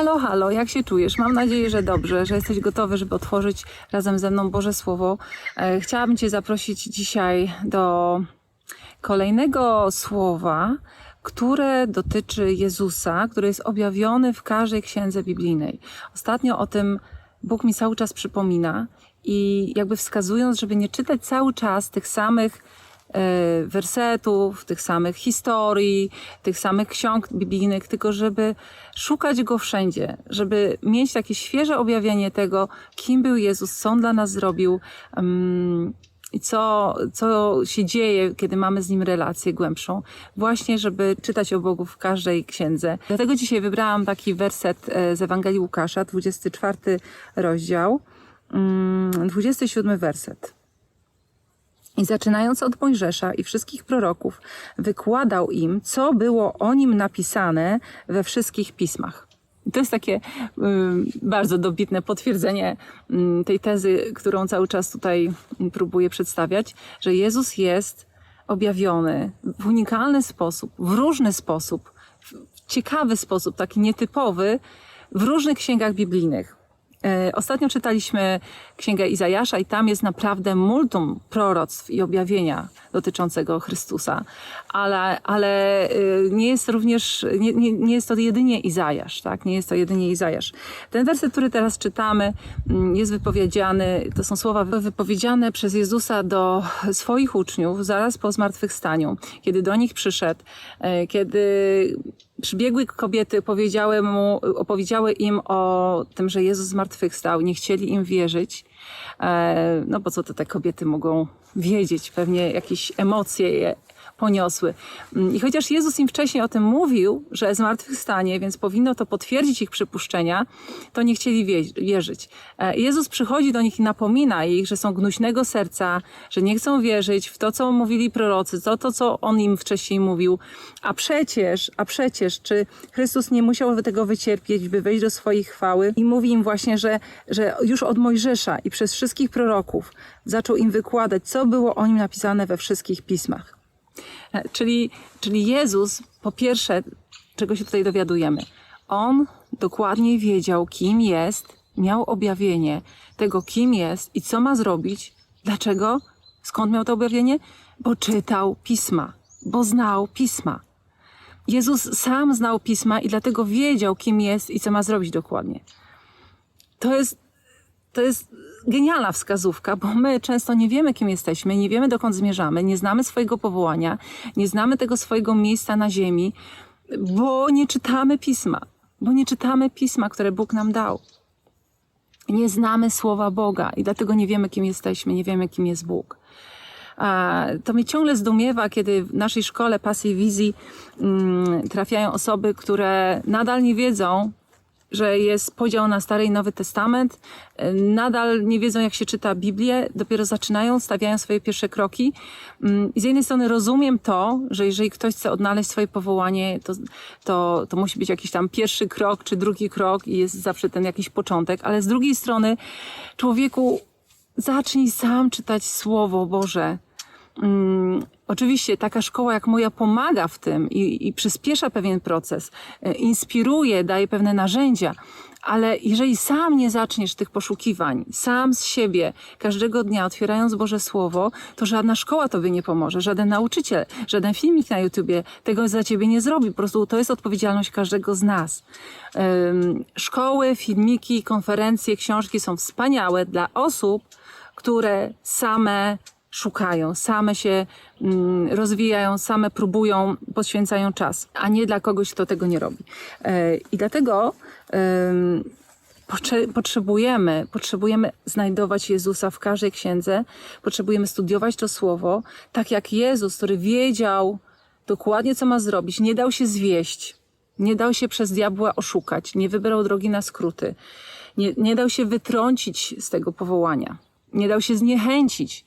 Halo, halo, jak się czujesz? Mam nadzieję, że dobrze, że jesteś gotowy, żeby otworzyć razem ze mną Boże Słowo. E, Chciałabym Cię zaprosić dzisiaj do kolejnego słowa, które dotyczy Jezusa, które jest objawiony w każdej księdze biblijnej. Ostatnio o tym Bóg mi cały czas przypomina i jakby wskazując, żeby nie czytać cały czas tych samych wersetów, tych samych historii, tych samych ksiąg biblijnych, tylko żeby szukać go wszędzie, żeby mieć takie świeże objawienie tego, kim był Jezus, co on dla nas zrobił. mm, i co, co się dzieje, kiedy mamy z nim relację głębszą, właśnie żeby czytać o Bogu w każdej księdze. Dlatego dzisiaj wybrałam taki werset e, z Ewangelii Łukasza, 24 rozdział, mm, 27 werset. I zaczynając od Mojżesza i wszystkich proroków, wykładał im, co było o nim napisane we wszystkich pismach. To jest takie y, bardzo dobitne potwierdzenie y, tej tezy, którą cały czas tutaj próbuję przedstawiać, że Jezus jest objawiony w unikalny sposób, w różny sposób, w ciekawy sposób, taki nietypowy, w różnych księgach biblijnych. E, Ostatnio czytaliśmy Księgę Izajasza i tam jest naprawdę multum proroctw i objawienia dotyczącego Chrystusa, ale, ale y, nie jest również, nie, nie, nie jest to jedynie Izajasz, tak? Nie jest to jedynie Izajasz. Ten werset, który teraz czytamy, mm, jest wypowiedziany, to są słowa wypowiedziane przez Jezusa do swoich uczniów zaraz po zmartwychwstaniu, kiedy do nich przyszedł, e, kiedy Przybiegły kobiety powiedziały mu, opowiedziały im o tym, że Jezus zmartwychwstał. Nie chcieli im wierzyć. E, No bo co to te kobiety mogą wiedzieć? Pewnie jakieś emocje je poniosły. Mm, I chociaż Jezus im wcześniej o tym mówił, że zmartwychwstanie, więc powinno to potwierdzić ich przypuszczenia, to nie chcieli wie- wierzyć. E, Jezus przychodzi do nich i napomina ich, że są gnuśnego serca, że nie chcą wierzyć w to, co mówili prorocy, to, to co On im wcześniej mówił. A przecież, a przecież, czy Chrystus nie musiał tego wycierpieć, by wejść do swojej chwały? I mówi im właśnie, że, że już od Mojżesza i przez wszystkich proroków zaczął im wykładać, co było o nim napisane we wszystkich pismach. E, Czyli, czyli Jezus, po pierwsze, czego się tutaj dowiadujemy, on dokładnie wiedział, kim jest, miał objawienie tego, kim jest i co ma zrobić. Dlaczego? Skąd miał to objawienie? Bo czytał pisma, bo znał pisma. Jezus sam znał pisma i dlatego wiedział, kim jest i co ma zrobić dokładnie. To jest, to jest genialna wskazówka, bo my często nie wiemy, kim jesteśmy, nie wiemy, dokąd zmierzamy, nie znamy swojego powołania, nie znamy tego swojego miejsca na ziemi, bo nie czytamy pisma, bo nie czytamy pisma, które Bóg nam dał. Nie znamy słowa Boga i dlatego nie wiemy, kim jesteśmy, nie wiemy, kim jest Bóg. A to mnie ciągle zdumiewa, kiedy w naszej szkole pasji wizji mm, trafiają osoby, które nadal nie wiedzą, że jest podział na Stary i Nowy Testament, y, nadal nie wiedzą, jak się czyta Biblię, dopiero zaczynają, stawiają swoje pierwsze kroki. Mm, I z jednej strony rozumiem to, że jeżeli ktoś chce odnaleźć swoje powołanie, to, to, to musi być jakiś tam pierwszy krok czy drugi krok i jest zawsze ten jakiś początek, ale z drugiej strony, człowieku, zacznij sam czytać Słowo Boże. Mm, oczywiście taka szkoła jak moja pomaga w tym i, i przyspiesza pewien proces, e, inspiruje, daje pewne narzędzia, ale jeżeli sam nie zaczniesz tych poszukiwań, sam z siebie, każdego dnia otwierając Boże Słowo, to żadna szkoła tobie nie pomoże, żaden nauczyciel, żaden filmik na YouTubie tego za ciebie nie zrobi. Po prostu to jest odpowiedzialność każdego z nas. Szkoły, filmiki, konferencje, książki są wspaniałe dla osób, które same szukają, same się mm, rozwijają, same próbują, poświęcają czas, a nie dla kogoś, kto tego nie robi. E, I dlatego em, potrze- potrzebujemy, potrzebujemy znajdować Jezusa w każdej księdze, potrzebujemy studiować to słowo, tak jak Jezus, który wiedział dokładnie, co ma zrobić, nie dał się zwieść, nie dał się przez diabła oszukać, nie wybrał drogi na skróty, nie, nie dał się wytrącić z tego powołania, nie dał się zniechęcić.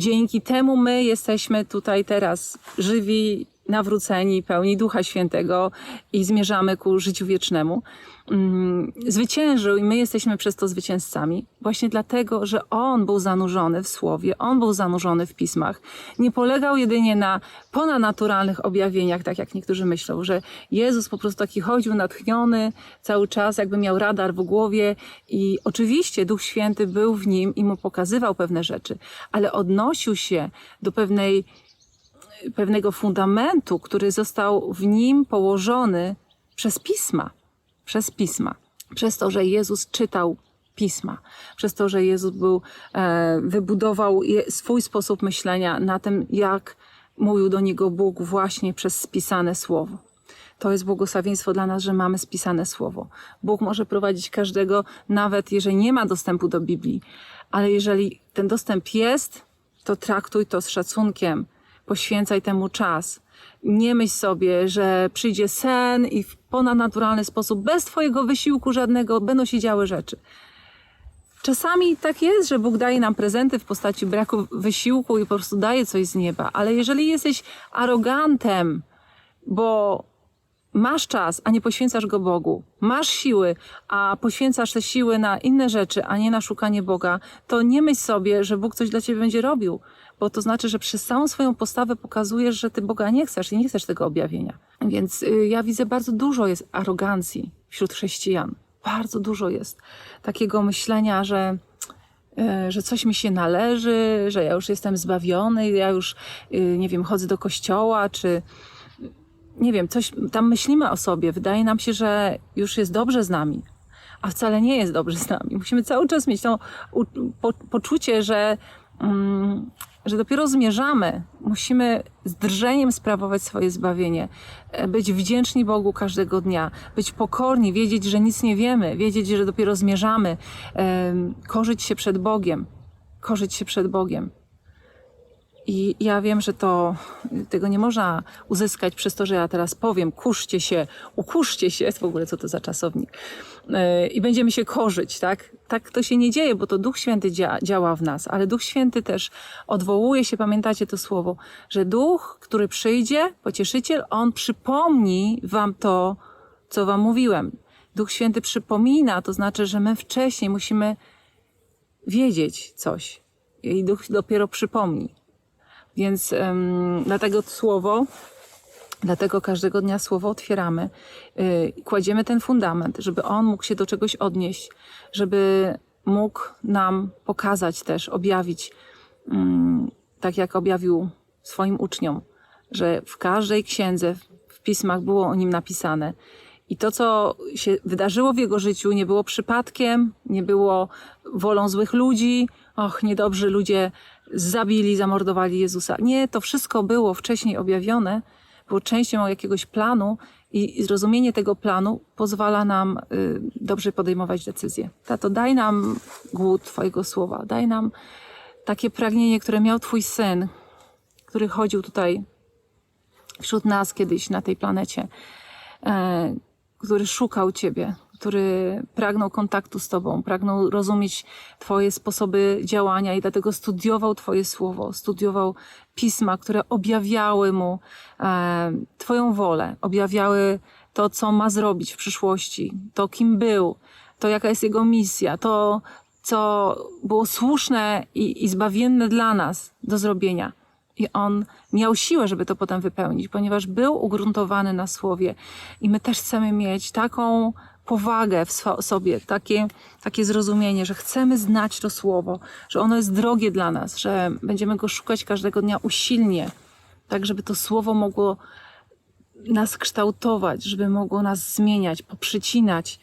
Dzięki temu my jesteśmy tutaj teraz żywi nawróceni, pełni Ducha Świętego i zmierzamy ku życiu wiecznemu, mm, zwyciężył i my jesteśmy przez to zwycięzcami. Właśnie dlatego, że On był zanurzony w Słowie, On był zanurzony w Pismach. Nie polegał jedynie na ponadnaturalnych objawieniach, tak jak niektórzy myślą, że Jezus po prostu taki chodził natchniony cały czas, jakby miał radar w głowie i oczywiście Duch Święty był w nim i mu pokazywał pewne rzeczy, ale odnosił się do pewnej pewnego fundamentu, który został w nim położony przez pisma. Przez pisma. Przez to, że Jezus czytał pisma. Przez to, że Jezus był, e, wybudował swój sposób myślenia na tym, jak mówił do niego Bóg właśnie przez spisane słowo. To jest błogosławieństwo dla nas, że mamy spisane słowo. Bóg może prowadzić każdego, nawet jeżeli nie ma dostępu do Biblii. Ale jeżeli ten dostęp jest, to traktuj to z szacunkiem, poświęcaj temu czas. Nie myśl sobie, że przyjdzie sen i w ponadnaturalny sposób, bez Twojego wysiłku żadnego, będą się działy rzeczy. Czasami tak jest, że Bóg daje nam prezenty w postaci braku wysiłku i po prostu daje coś z nieba, ale jeżeli jesteś arogantem, bo masz czas, a nie poświęcasz go Bogu, masz siły, a poświęcasz te siły na inne rzeczy, a nie na szukanie Boga, to nie myśl sobie, że Bóg coś dla ciebie będzie robił, bo to znaczy, że przez całą swoją postawę pokazujesz, że ty Boga nie chcesz i nie chcesz tego objawienia. Więc y, ja widzę bardzo dużo jest arogancji wśród chrześcijan. Bardzo dużo jest takiego myślenia, że y, że coś mi się należy, że ja już jestem zbawiony, ja już, y, nie wiem, chodzę do kościoła, czy nie wiem, coś tam myślimy o sobie. Wydaje nam się, że już jest dobrze z nami, a wcale nie jest dobrze z nami. Musimy cały czas mieć to poczucie, że, mm, że dopiero zmierzamy. Musimy z drżeniem sprawować swoje zbawienie, e, być wdzięczni Bogu każdego dnia, być pokorni, wiedzieć, że nic nie wiemy, wiedzieć, że dopiero zmierzamy, em, korzyć się przed Bogiem, korzyć się przed Bogiem. I ja wiem, że to tego nie można uzyskać przez to, że ja teraz powiem, kuszcie się, ukuszcie się, w ogóle co to za czasownik, Yy, i będziemy się korzyć, tak? Tak to się nie dzieje, bo to Duch Święty dzia działa w nas, ale Duch Święty też odwołuje się, pamiętacie to słowo, że Duch, który przyjdzie, pocieszyciel, on przypomni wam to, co wam mówiłem. Duch Święty przypomina, to znaczy, że my wcześniej musimy wiedzieć coś i Duch dopiero przypomni. Więc um, dlatego słowo, dlatego każdego dnia słowo otwieramy, yy, kładziemy ten fundament, żeby on mógł się do czegoś odnieść, żeby mógł nam pokazać też, objawić, mm, tak jak objawił swoim uczniom, że w każdej księdze, w pismach było o nim napisane. I to, co się wydarzyło w jego życiu, nie było przypadkiem, nie było wolą złych ludzi, och, niedobrzy ludzie zabili, zamordowali Jezusa. Nie, to wszystko było wcześniej objawione, było częścią jakiegoś planu i zrozumienie tego planu pozwala nam y, dobrze podejmować decyzje. Tato, daj nam głód Twojego słowa, daj nam takie pragnienie, które miał Twój syn, który chodził tutaj wśród nas kiedyś na tej planecie, e, który szukał Ciebie, który pragnął kontaktu z Tobą, pragnął rozumieć Twoje sposoby działania i dlatego studiował Twoje słowo, studiował pisma, które objawiały mu e, Twoją wolę, objawiały to, co ma zrobić w przyszłości, to, kim był, to, jaka jest jego misja, to, co było słuszne i, i zbawienne dla nas do zrobienia. I on miał siłę, żeby to potem wypełnić, ponieważ był ugruntowany na słowie. I my też chcemy mieć taką powagę w sobie, takie, takie zrozumienie, że chcemy znać to słowo, że ono jest drogie dla nas, że będziemy go szukać każdego dnia usilnie, tak żeby to słowo mogło nas kształtować, żeby mogło nas zmieniać, poprzycinać,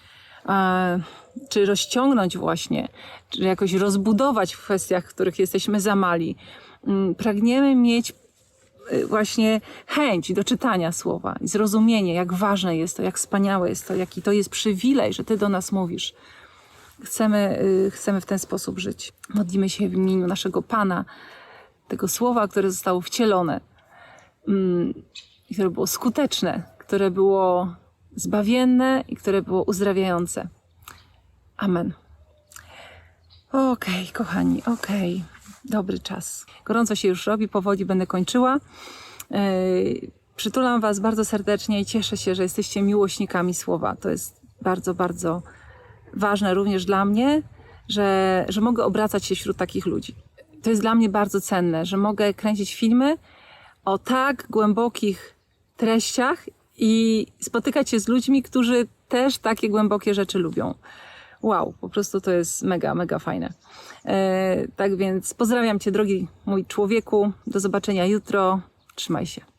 czy rozciągnąć właśnie, czy jakoś rozbudować w kwestiach, w których jesteśmy za mali. Mm, Pragniemy mieć właśnie chęć do czytania słowa i zrozumienie, jak ważne jest to, jak wspaniałe jest to, jaki to jest przywilej, że Ty do nas mówisz. Chcemy, y, chcemy w ten sposób żyć. Modlimy się w imieniu naszego Pana, tego słowa, które zostało wcielone, mm, i które było skuteczne, które było zbawienne i które było uzdrawiające. Amen. Okej, kochani, okej. Dobry czas. Gorąco się już robi, powoli będę kończyła. Yy, Przytulam Was bardzo serdecznie i cieszę się, że jesteście miłośnikami słowa. To jest bardzo, bardzo ważne również dla mnie, że, że mogę obracać się wśród takich ludzi. To jest dla mnie bardzo cenne, że mogę kręcić filmy o tak głębokich treściach i spotykać się z ludźmi, którzy też takie głębokie rzeczy lubią. Wow, po prostu to jest mega, mega fajne. E, tak więc pozdrawiam Cię, drogi mój człowieku. Do zobaczenia jutro. Trzymaj się.